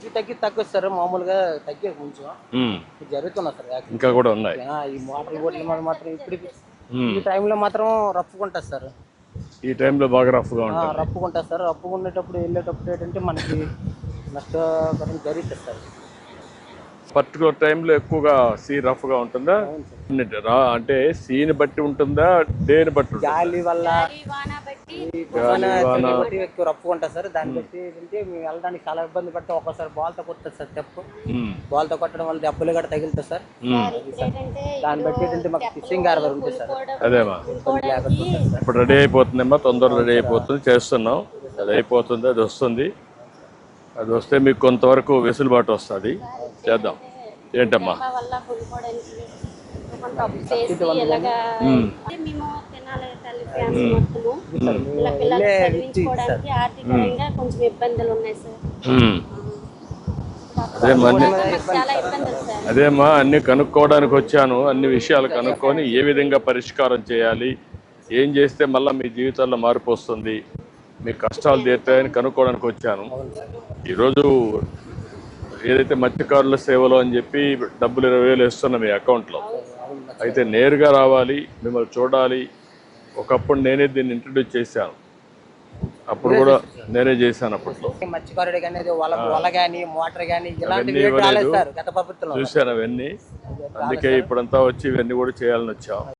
కొంచెం తగ్గి తగ్గదు సార్ మామూలుగా తగ్గే కొంచెం. జరుగుతున్నా సార్. ఇంకా కూడా ఉన్నాయి. ఆ, ఈ మోటార్ బోట్ల మీద మాత్రం ఇప్పుడు. ఈ టైంలో మాత్రం రప్పుకుంటారు సార్. ఈ టైంలో బాగా రఫ్గా ఆ, ఉంటుంది. రప్పుకుంటారు సార్. రప్పుకునేటప్పుడు వెళ్ళేటప్పుడు ఏంటంటే మనకి నష్టకరం జరుగుతుంది సార్. పర్టికులర్ టైంలో ఎక్కువగా సీ రఫ్గా ఉంటుందా? రా- అంటే సీని బట్టి ఉంటుందా? డేని బట్టి ఉంటుందా? గాలి వల్ల ఎక్కువ రప్పుకుంటారు సార్. దాన్ని బట్టి ఏంటంటే మేము వెళ్ళడానికి చాలా ఇబ్బంది పడితే ఒక్కోసారి బాల్తో కొట్టదు సార్ మ్మ్. బాల్తో కొట్టడం వల్ల దెబ్బలు కూడా తగులుతాయి సార్. ఏంటంటే దాన్ని బట్టి ఏంటంటే మాకు ఫిషింగ్ హార్బర్ ఉంటుంది సార్. అదేమా ఇప్పుడు రెడీ అయిపోతుందమ్మా తొందరగా రెడీ అయిపోతుంది చేస్తున్నాం. అది అయిపోతుంది అది వస్తుంది. అది వస్తే మీకు కొంతవరకు వెసులుబాటు వస్తుంది. చేద్దాం. ఏంటమ్మా? తల్లి ఫ్యాన్స్ మొత్తము ఇలా పిల్లలు చదివించుకోవడానికి ఆర్థికంగా కొంచెం ఇబ్బందులు ఉన్నాయి సార్. మ్మ్. అదే మన్ని మాకు చాలా ఇబ్బందులు సార్. అదేమ్మా అన్ని కనుక్కోవడానికి వచ్చాను. అన్ని విషయాలు కనుక్కొని ఏ విధంగా పరిష్కారం చేయాలి ఏం చేస్తే మళ్ళీ మీ జీవితాల్లో మార్పు వస్తుంది మీ కష్టాలు తీరుతాయని కనుక్కోవడానికి వచ్చాను. ఈరోజు ఏదైతే మత్స్యకారుల సేవలో అని చెప్పి డబ్బులు ఇరవై వేలు వేస్తున్నాం మీ అకౌంట్లో. అయితే నేరుగా రావాలి మిమ్మల్ని చూడాలి ఒకప్పుడు నేనే దీన్ని ఇంట్రడ్యూస్ చేశాను. అప్పుడు కూడా నేనే చేశాను అప్పట్లో. మత్స్యకారుడు కానీ వల కానీ మోటార్ కానీ ఇలాంటివి చూశాను అవన్నీ. అందుకే ఇప్పుడంతా వచ్చి ఇవన్నీ కూడా చేయాలని వచ్చాం.